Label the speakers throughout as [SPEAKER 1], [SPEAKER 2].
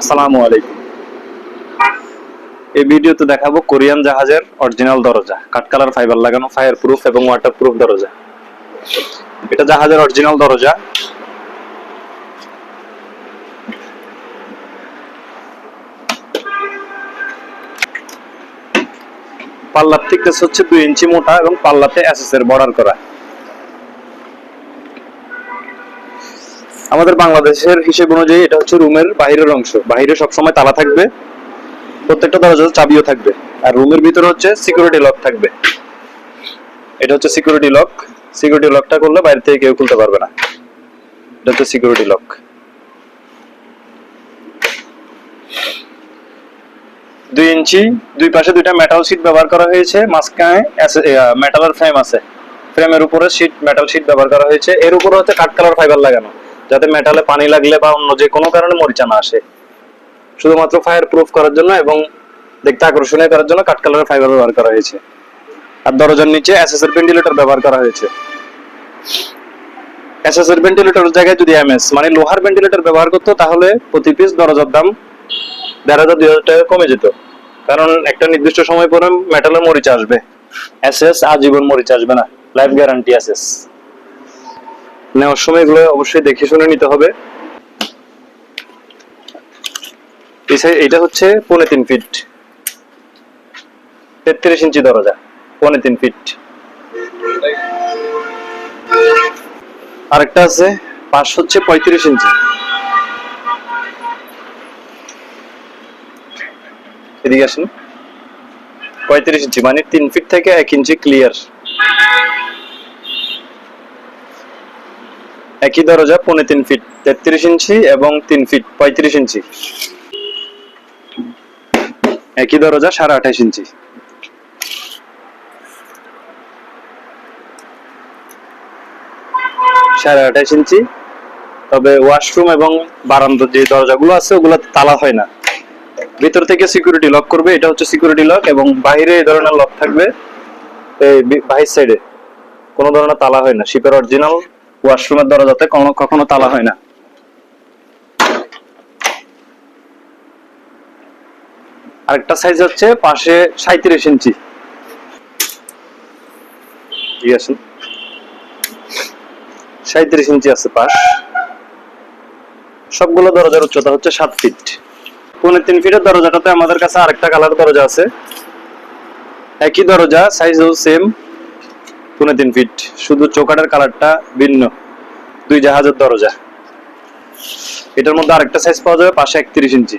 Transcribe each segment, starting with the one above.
[SPEAKER 1] আসসালামু আলাইকুম। এই ভিডিওতে দেখাবো কোরিয়ান জাহাজের অরিজিনাল দরজা, কাঠ কালার, ফাইবার লাগানো ফায়ার প্রুফ এবং ওয়াটার প্রুফ দরজা। এটা জাহাজের অরিজিনাল দরজা। পাল্লার থিকনেস হচ্ছে দুই ইঞ্চি মোটা এবং পাল্লাতে এর বর্ডার করা। আমাদের বাংলাদেশের হিসেব অনুযায়ী এটা হচ্ছে রুমের বাইরের অংশ। বাইরে সবসময় তালা থাকবে, প্রত্যেকটা দরজাতে চাবিও থাকবে, আর রুমের ভিতরে হচ্ছে সিকিউরিটি লক থাকবে। এটা হচ্ছে সিকিউরিটি লক সিকিউরিটি লকটা করলে বাইরে থেকে কেউ খুলতে পারবে না। এটা হচ্ছে সিকিউরিটি লক দুই ইঞ্চি, দুই পাশে দুইটা মেটাল শীট ব্যবহার করা হয়েছে, মাঝখানে মেটালের ফ্রেম আছে। ফ্রেমের উপরে শীট মেটাল শীট ব্যবহার করা হয়েছে। এর উপরে হচ্ছে কাঠ কালার ফাইবার লাগানো। যাতে মেটালে পানি লাগলে বা অন্য যে কোনো কারণে মরিচা না আসে। শুধুমাত্র ফায়ার প্রুফ করার জন্য এবং দেখতে আকর্ষণীয় করার জন্য কাঠ কালারের ফাইবার ব্যবহার করা হয়েছে। আর দরজার নিচে এসএস এর ভেন্টিলেটর ব্যবহার করা হয়েছে। এসএস এর ভেন্টিলেটর জায়গায় যদি এমএস মানে লোহার ভেন্টিলেটর ব্যবহার করতো, তাহলে প্রতি পিস দরজার দাম দেড় হাজার, দুই হাজার টাকা কমে যেত। কারণ একটা নির্দিষ্ট সময় পরে মেটালের মরিচা আসবে। এসএস আজীবন মরিচা আসবে না। লাইফ গ্যারান্টি এসএস নেওয়ার সময় এগুলো অবশ্যই দেখে শুনে নিতে হবে। এটা হচ্ছে পৌনে তিন ফিট। তেত্রিশ ইঞ্চি দরজা, পৌনে তিন ফিট। আরেকটা আছে, পাশ হচ্ছে পঁয়ত্রিশ ইঞ্চি। এদিকে আসেন। পঁয়ত্রিশ ইঞ্চি মানে তিন ফিট থেকে এক ইঞ্চি ক্লিয়ার একই দরজা পৌনে তিন ফিট তেত্রিশ ইঞ্চি এবং তিন ফিট পঁয়ত্রিশ ইঞ্চি। একই দরজা সাড়ে আঠাশ ইঞ্চি। সাড়ে আঠাশ ইঞ্চি। তবে ওয়াশরুম এবং বারান্দার যে দরজাগুলো আছে ওগুলো তালা হয় না। ভিতর থেকে সিকিউরিটি লক করবে, এটা হচ্ছে সিকিউরিটি লক এবং বাইরে এই ধরনের লক থাকবে। এই বাহির সাইডে কোনো ধরনের তালা হয় না শিপের অরিজিনাল ওয়াশরুমের দরজাতে কোনো কখনো তালা হয় না। আরেকটা সাইজ হচ্ছে পাশে সাঁত্রিশ ইঞ্চি। ঠিক আছে সাঁত্রিশ ইঞ্চি আছে পাশ। সবগুলো দরজার উচ্চতা হচ্ছে সাত ফিট পৌনে তিন ফিটের দরজাটাতে আমাদের কাছে আরেকটা কালার দরজা আছে। একই দরজা সাইজও সেম পৌনে তিন ফিট শুধু চৌকাটের কালারটা ভিন্ন। দুই জাহাজের দরজা। এটার মধ্যে আরেকটা সাইজ পাওয়া যাবে, পাশে একত্রিশ ইঞ্চি।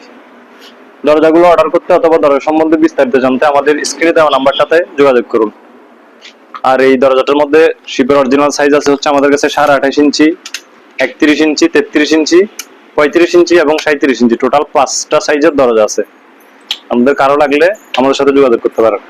[SPEAKER 1] দরজাগুলো অর্ডার করতে অথবা দরজা সম্বন্ধে বিস্তারিত জানতে আমাদের স্ক্রিনে দেওয়া নাম্বারটাতে যোগাযোগ করুন। আর এই দরজাটার মধ্যে শিপের অরিজিনাল সাইজ আছে হচ্ছে আমাদের কাছে সাড়ে আঠাশ ইঞ্চি, একত্রিশ ইঞ্চি, তেত্রিশ ইঞ্চি, পঁয়ত্রিশ ইঞ্চি এবং সাঁত্রিশ ইঞ্চি। টোটাল পাঁচটা সাইজের দরজা আছে। আমাদের কারও লাগলে আমাদের সাথে যোগাযোগ করতে পারেন।